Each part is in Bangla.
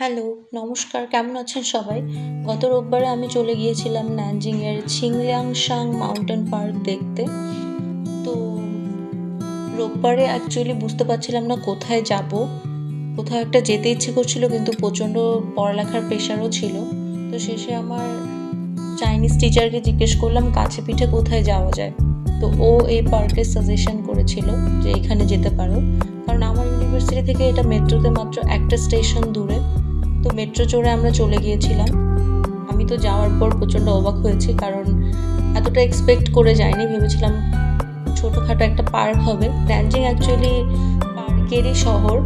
হ্যালো নমস্কার, কেমন আছেন সবাই? গত রোববারে আমি চলে গিয়েছিলাম ন্যানজিংয়ের ছিংলিয়াংশাং মাউন্টেন পার্ক দেখতে। তো রোববারে অ্যাকচুয়ালি বুঝতে পারছিলাম না কোথায় যাব। কোথাও একটা যেতে ইচ্ছে করছিল, কিন্তু প্রচণ্ড পড়ালেখার প্রেশারও ছিল। তো শেষে আমার চাইনিজ টিচারকে জিজ্ঞেস করলাম, কাছে পিঠে কোথায় যাওয়া যায়? তো ও এই পার্কের সাজেশন করেছিল যে এখানে যেতে পারো। কারণ আমার ইউনিভার্সিটি থেকে এটা মেট্রোতে মাত্র একটা স্টেশন দূরে। তো মেট্রো চড়ে আমরা চলে গিয়েছিলাম। আমি তো যাওয়ার পর প্রচণ্ড অবাক হয়েছি কারণ এতটা এক্সপেক্ট করে যাইনি। ভেবেছিলাম ছোটোখাটো একটা পার্ক হবে। ন্যানজিং অ্যাকচুয়ালি পার্কেরই শহর।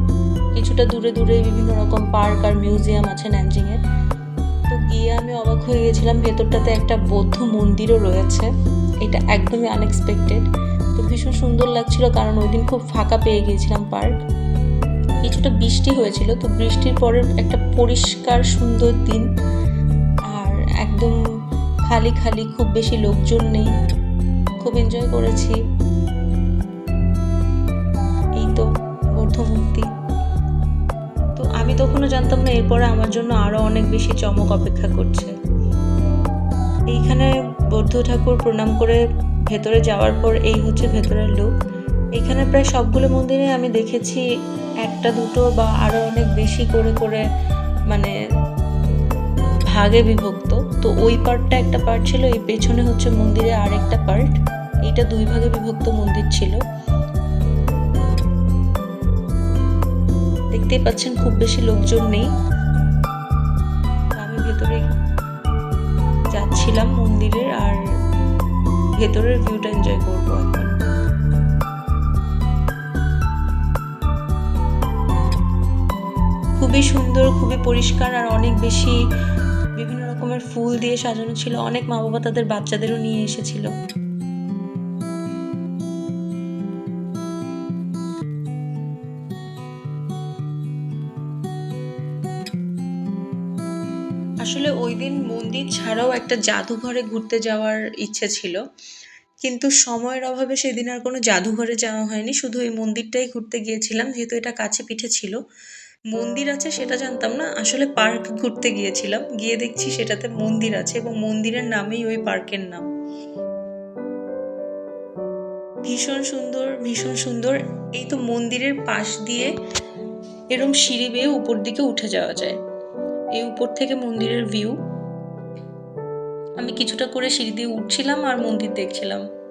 কিছুটা দূরে দূরে বিভিন্ন রকম পার্ক আর মিউজিয়াম আছে ন্যানজিংয়ের তো গিয়ে আমি অবাক হয়ে গিয়েছিলাম, ভেতরটাতে একটা বৌদ্ধ মন্দিরও রয়েছে। এটা একদমই আনএক্সপেক্টেড তো ভীষণ সুন্দর লাগছিল কারণ ওই দিন খুব ফাঁকা পেয়ে গিয়েছিলাম পার্ক কিছুটা বৃষ্টি হয়েছিল, তো বৃষ্টির পরে একটা পরিষ্কার সুন্দর দিন। আর একদম খালি খালি খুব বেশি লোকজন নেই। খুব এনজয় করেছি। এই তো বৌদ্ধ মূর্তি তো আমি তখনও জানতাম না, এরপরে আমার জন্য আরও অনেক বেশি চমক অপেক্ষা করছে। এইখানে বৌদ্ধ ঠাকুর প্রণাম করে ভেতরে যাওয়ার পর এই হচ্ছে ভেতরের লুক। এখানে প্রায় সবগুলো মন্দিরে আমি দেখেছি একটা দুটো বা আরও অনেক বেশি করে করে মানে ভাগে বিভক্ত। তো ওই পার্টটা একটা পার্ট ছিল, এই পেছনে হচ্ছে মন্দিরে আরেকটা পার্ট। এইটা দুই ভাগে বিভক্ত মন্দির ছিল। দেখতেই পাচ্ছেন খুব বেশি লোকজন নেই। আমি ভেতরে যাচ্ছিলাম মন্দিরের আর ভেতরের ভিউটা এনজয় করব এখন। খুবই সুন্দর, খুবই পরিষ্কার আর অনেক বেশি বিভিন্ন রকমের ফুল দিয়ে সাজানো ছিল। অনেক মা বাবা তাদের বাচ্চাদেরও নিয়ে এসেছিল। আসলে ওই দিন মন্দির ছাড়াও একটা জাদুঘরে ঘুরতে যাওয়ার ইচ্ছে ছিল। কিন্তু সময়ের অভাবে সেদিন আর কোনো জাদুঘরে যাওয়া হয়নি। শুধু এই মন্দিরটাই ঘুরতে গিয়েছিলাম, যেহেতু এটা কাছে পিঠে ছিল। মন্দির আছে সেটা জানতাম না। আসলে পার্ক ঘুরতে গিয়েছিলাম। গিয়ে দেখছি সেটাতে মন্দির আছে এবং মন্দিরের নামেই ওই পার্কের নাম। ভীষণ সুন্দর ভীষণ সুন্দর। এই তো মন্দিরের পাশ দিয়ে এরম সিঁড়ি বেয়ে উপর দিকে উঠে যাওয়া যায়। এই উপর থেকে মন্দিরের ভিউ আমি কিছুটা করে সিঁড়ি দিয়ে উঠছিলাম আর মন্দির দেখছিলাম।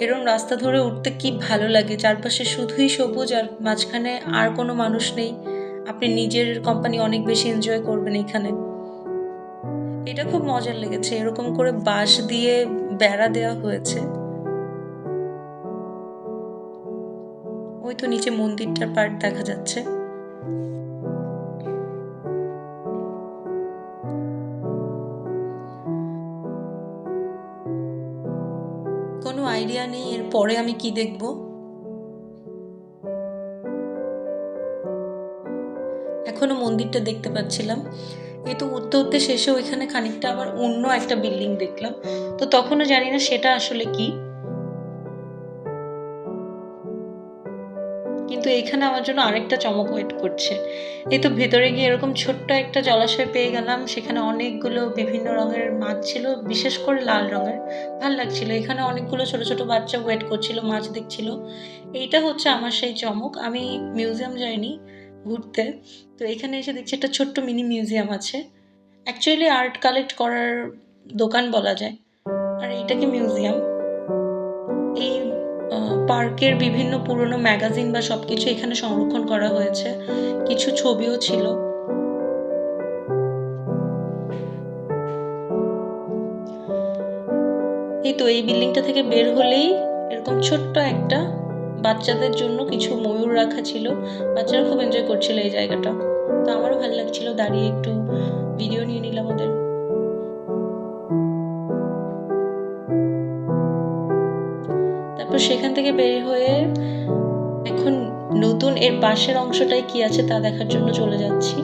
এরম রাস্তা ধরে উঠতে কি ভালো লাগে? চারপাশে শুধুই সবুজ আর মাঝখানে আর কোনো মানুষ নেই। আপনি নিজের কোম্পানি অনেক বেশি এনজয় করবেন এখানে। এটা খুব মজার লেগেছে। এরকম করে বাঁশ দিয়ে বেড়া দেওয়া হয়েছে। ওই তো নিচে মন্দিরটার পার্ট দেখা যাচ্ছে। কোনো আইডিয়া নেই, এর পরে আমি কি দেখব? এখনও মন্দিরটা দেখতে পাচ্ছিলাম। এই তো উঠতে উঠতে শেষে ওইখানে খানিকটা আবার অন্য একটা বিল্ডিং দেখলাম। তো তখনও জানি না সেটা আসলে কি। কিন্তু এখানে আমার জন্য আরেকটা চমক ওয়েট করছে। এই তো ভেতরে গিয়ে এরকম ছোট্ট একটা জলাশয় পেয়ে গেলাম, সেখানে অনেকগুলো বিভিন্ন রঙের মাছ ছিল, বিশেষ করে লাল রঙের। ভালো লাগছিল, এখানে অনেকগুলো ছোট ছোট বাচ্চা ওয়েট করছিল, মাছ দেখছিল। এইটা হচ্ছে আমার সেই চমক, আমি মিউজিয়াম যাইনি ঘুরতে। তো এখানে এসে দেখছি একটা ছোট্ট মিনি মিউজিয়াম আছে। অ্যাকচুয়ালি আর্ট কালেক্ট করার দোকান বলা যায়। আর এইটাকে মিউজিয়াম এই পার্কের বিভিন্ন পুরনো ম্যাগাজিন বা সব কিছু এখানে সংরক্ষণ করা হয়েছে। কিছু ছবিও ছিল। এই তো এই বিল্ডিংটা থেকে বের হলেই এরকম ছোট্ট একটা বাচ্চাদের জন্য কিছু ময়ূর রাখা ছিল। বাচ্চারা খুব এনজয় করছিল এই জায়গাটা। তো আমারও ভালো লাগছিল দাঁড়িয়ে একটু সেখান থেকে বের হয়ে এখন নতুন এর পাশের অংশটাই কি আছে তা দেখার জন্য চলে যাচ্ছি।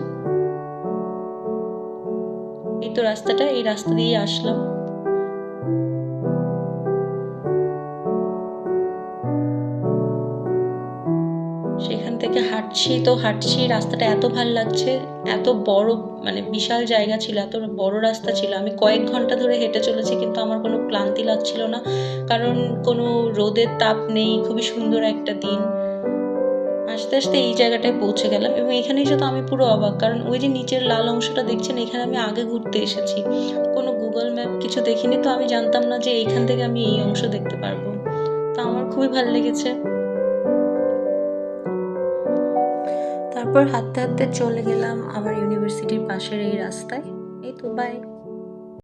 এই তো রাস্তাটা, এই রাস্তা দিয়ে আসলাম। থেকে হাঁটছি, তো হাঁটছি, রাস্তাটা এত ভালো লাগছে, এত বড় মানে বিশাল জায়গা ছিল, এত বড় রাস্তা ছিল। আমি কয়েক ঘণ্টা ধরে হেঁটে চলেছি, কিন্তু আমার কোনো ক্লান্তি লাগছিল না, কারণ কোনো রোদের তাপ নেই, খুবই সুন্দর একটা দিন। আস্তে আস্তে এই জায়গাটায় পৌঁছে গেলাম এবং এখানে এসে তো আমি পুরো অবাক, কারণ ওই যে নিচের লাল অংশটা দেখছেন, এখানে আমি আগে ঘুরতে এসেছি। কোনো গুগল ম্যাপ কিছু দেখিনি, তো আমি জানতাম না যে এইখান থেকে আমি এই অংশ দেখতে পারব। তো আমার খুবই ভালো লেগেছে। তারপর হাঁটতে হাঁটতে চলে গেলাম আমার ইউনিভার্সিটির পাশের এই রাস্তায়। এই তো বাই